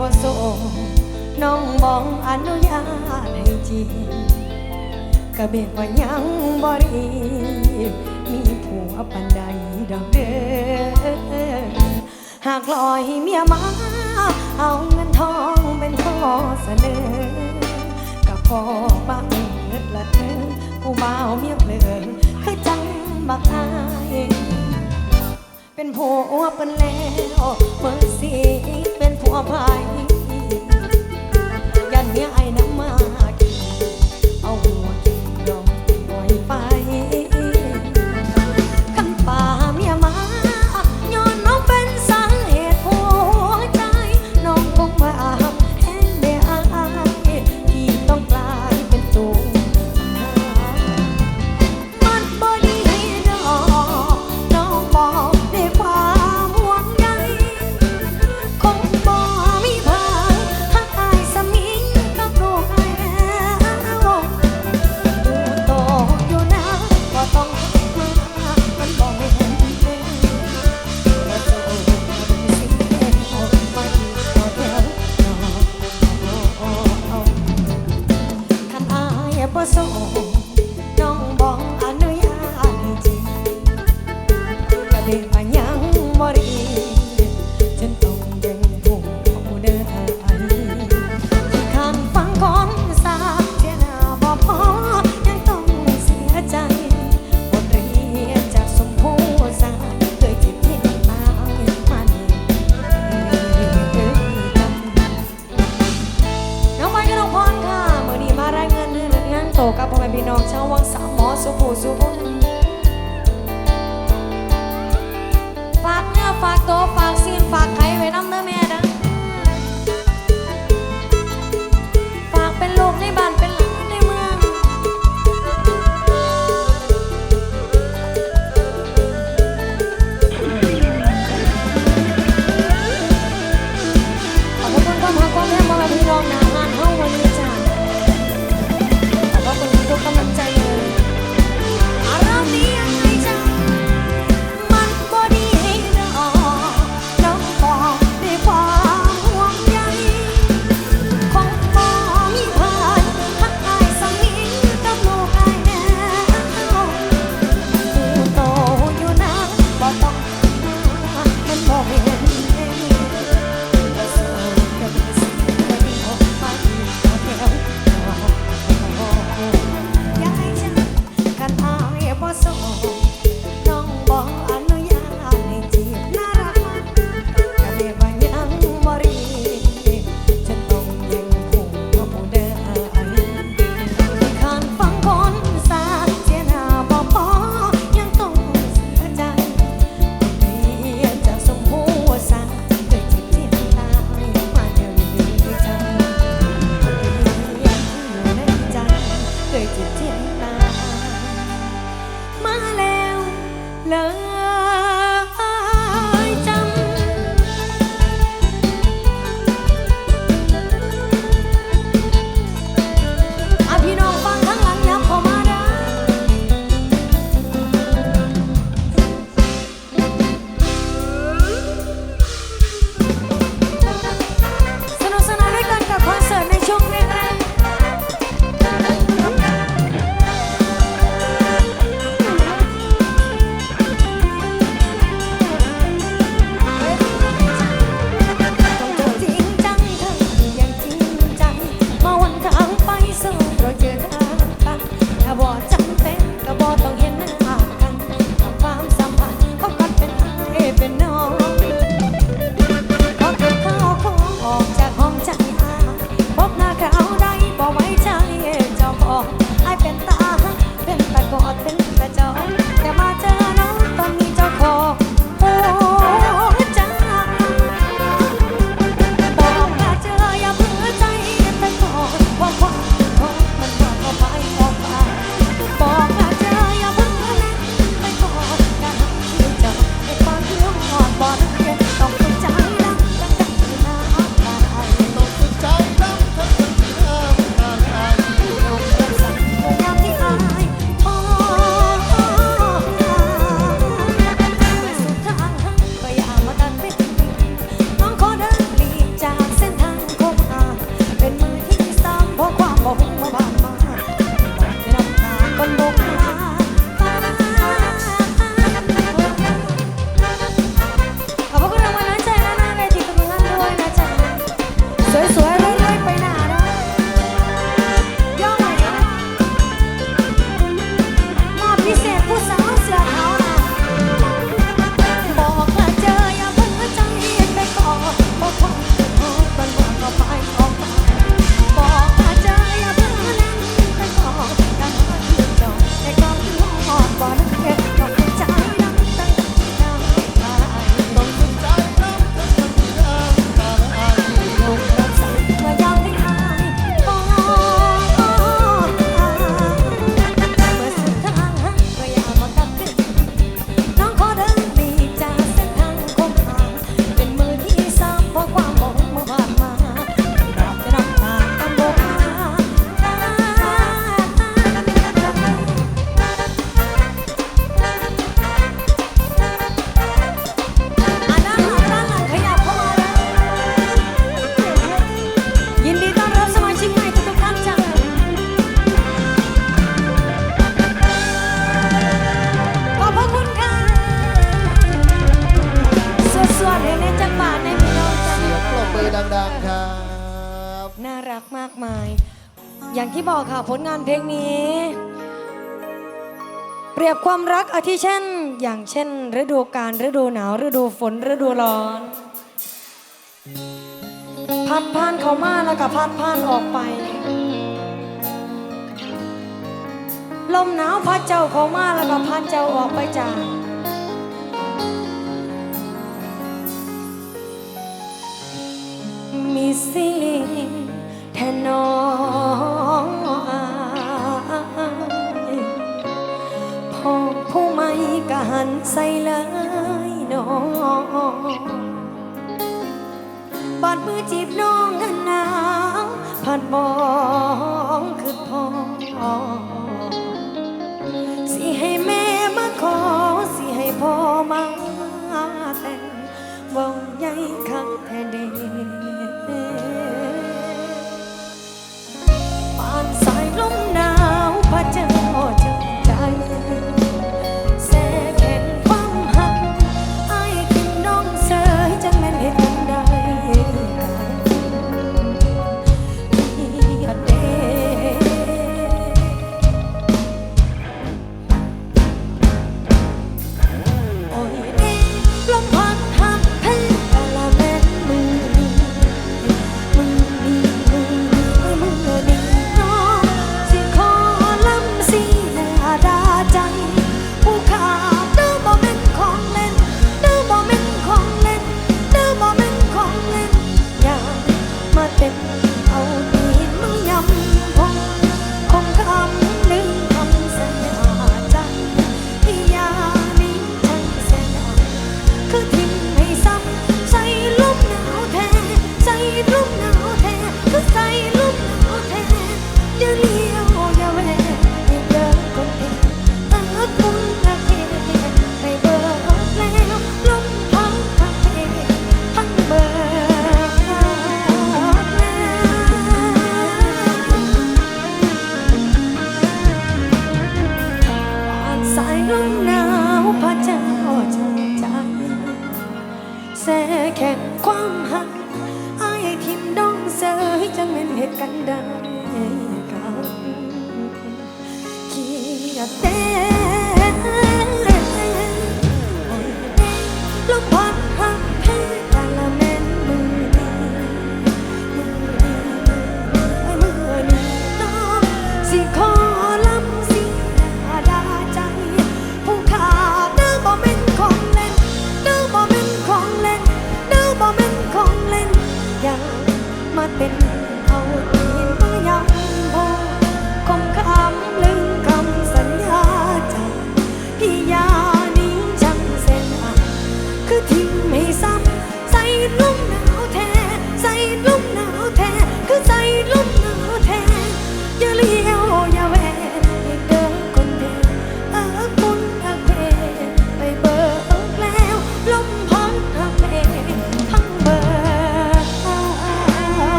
บ่โซน้องบองอนุญาตให้จีกะเบกว่ายังบ่รีมีผัวปันใดดอกเด้อหากลอยเมียมาเอาเงินทองเป็นข้อเสนอกะพอบ้างเลิศละเธอผู้บ่าวเมียเพลินคือจังบักอายเป็นผัวเป็นแล้วเมื่อสี vorbei. กับพ่อแม่พี่น้องชาววังสามหมอสุภูสุภูฝากเนื้อฝากตัวฝากซีนฝากไข่ไว้น้ำเด้อแม่ อย่างที่บอกค่ะผลงานเพลงนี้ เปรียบความรักอาทิเช่น อย่างเช่น ฤดูกาลฤดูหนาวฤดูฝนฤดูร้อน พัดผ่านเข้ามาแล้วก็พัดผ่านออกไป ลมหนาวพัดเจ้าเข้ามาแล้วก็พัดเจ้าออกไปจากมีสิ่ ใส่เลยน้องบอดมือจีบน้องกันหนาวผัดบอก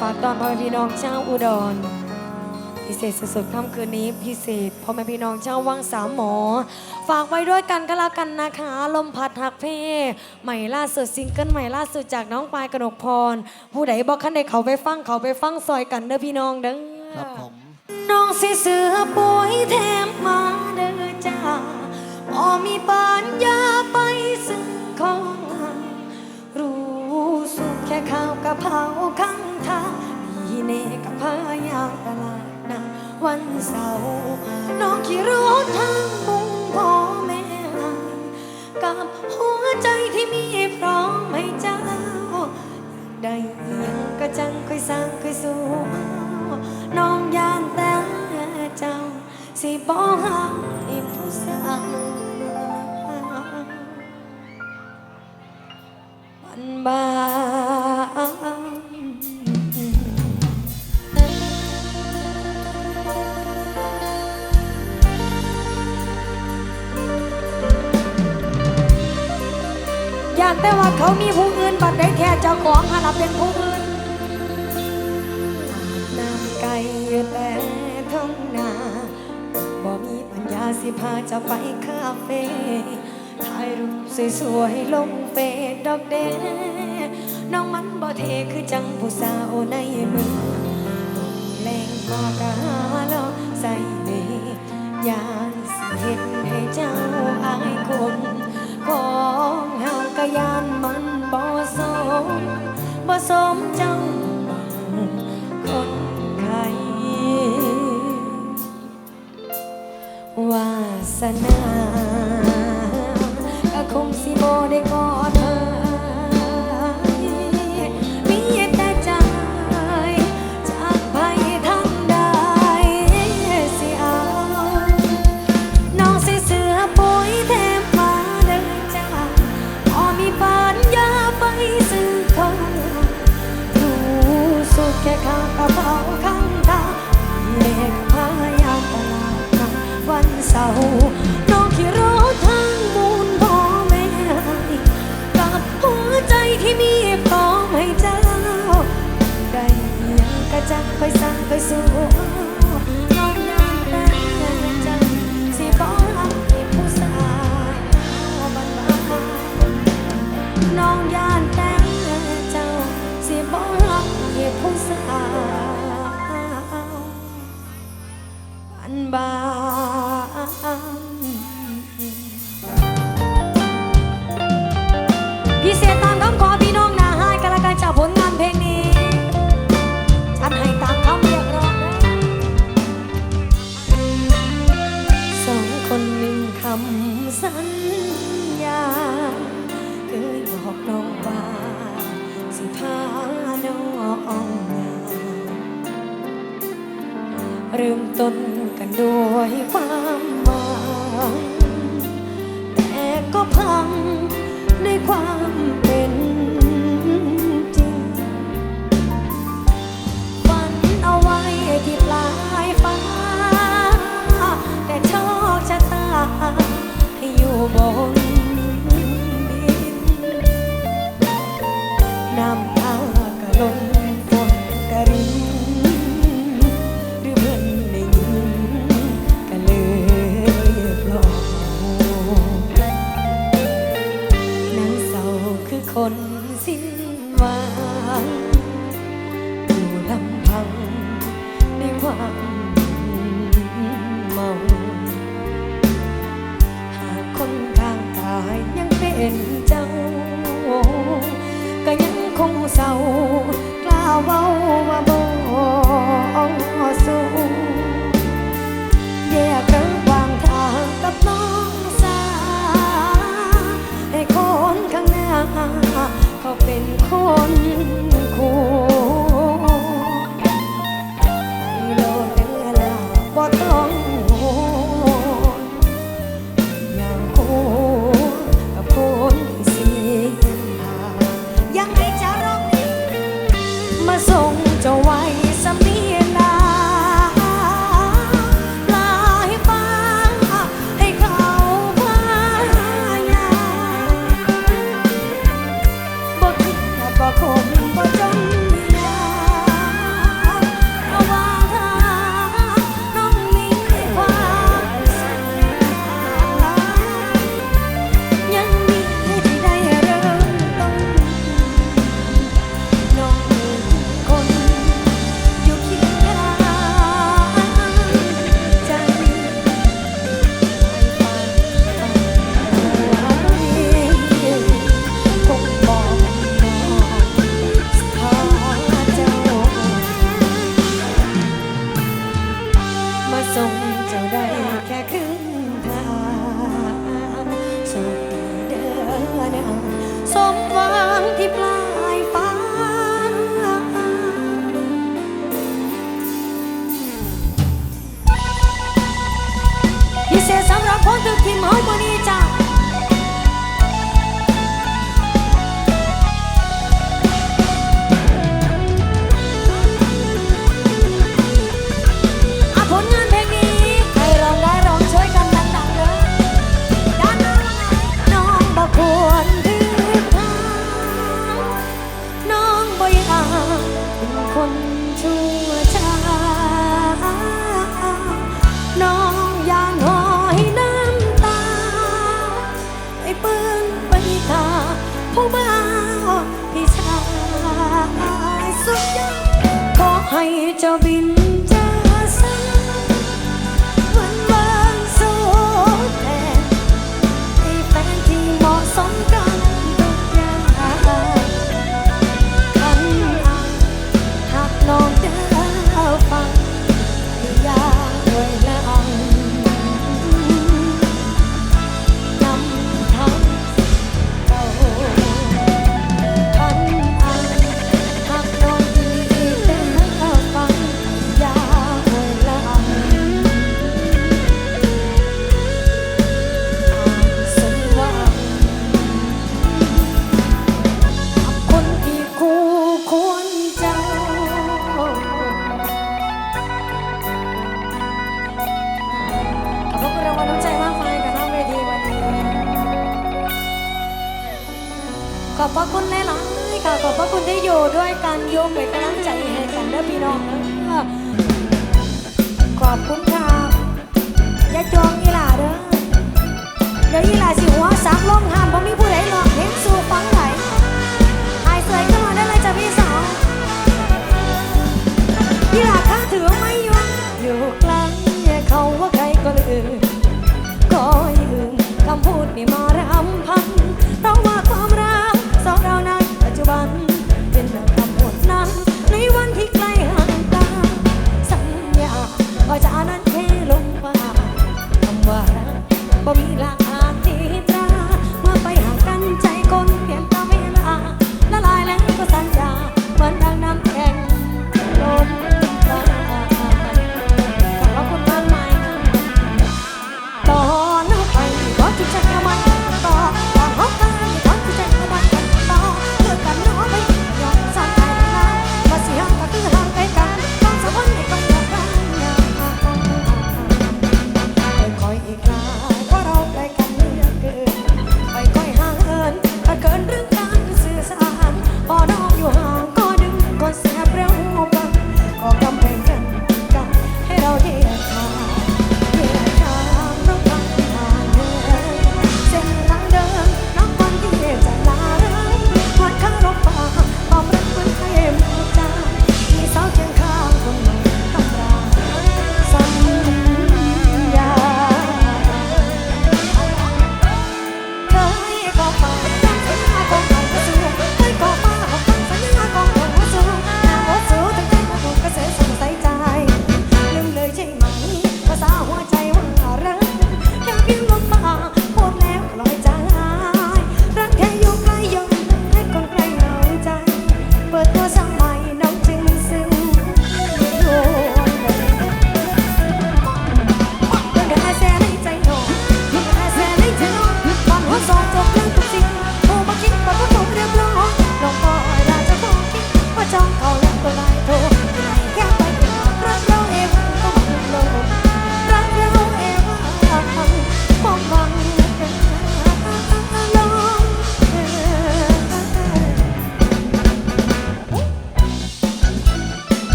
ฝากตอนพ่อแม่พี่น้องชาวอุดร พิเศษสุดๆค่ำคืนนี้พิเศษพ่อแม่พี่น้องชาววังสามหมอ ฝากไว้ด้วยกันก็แล้วกันนะคะ ลมพัดหักเพใหม่ล่าสุดซิงเกิลใหม่ล่าสุดจากน้องปายกนกพร ผู้ใดบอกคันใดเขาไปฟังเขาไปฟังซอยกันเด้อพี่น้องเด้อครับผมน้องสิเสือป่วยแถมมาเด้อจ้าพอมีปานยาไปซึ่งของรู้สุขแค่ข้าวกะเพราข้าง ทางมีเนกับพายางตลาดนัดวันเสาร์น้องขี่รถทางมุ่งพ่อแม่ให้กับหัวใจที่มีพร้อมให้เจ้าได้เอียงก็จังค่อยสร้างค่อยสู้น้องยานแต่เจ้าสิบ่หาามีผู้อื่นบัดได้แค่เจ้าของหาลับเป็นผู้อื่นน้ำไก่อยู่แต่ท้องนาบ่มีปัญญาสิพาจะไปคาเฟ่ถ่ายรูปสวยๆลงเฟซดอกเดนน้องมันบ่เทคือจังผู้สาวในเมืองแรงพอกาแล้วใส่เบยานสิเห็นให้เจ้าอายคนของเฮากะยานมา บ่สมจังคนไข้วาสนาก็คงสิบ่ได้กอด หลายค่ะขอบพระคุณที่อยู่ด้วยกันโยกเป็นกำลังใจให้กันเด้อพี่น้องเด้อขอบคุณค่ะอย่าจองอีหล่าเด้อเดี๋ยวอีหล่าสิหัวสักลงห้ามบ่มีผู้ใดหรอกเห็นสู่ฟังไหลหายสวยขึ้นมาได้เลยจ้ะพี่สาวพี่หลาข้าถือไม่ยอมอยู่กลเขาว่าใครก็ลืมก็ยืมคำพูดนี่มา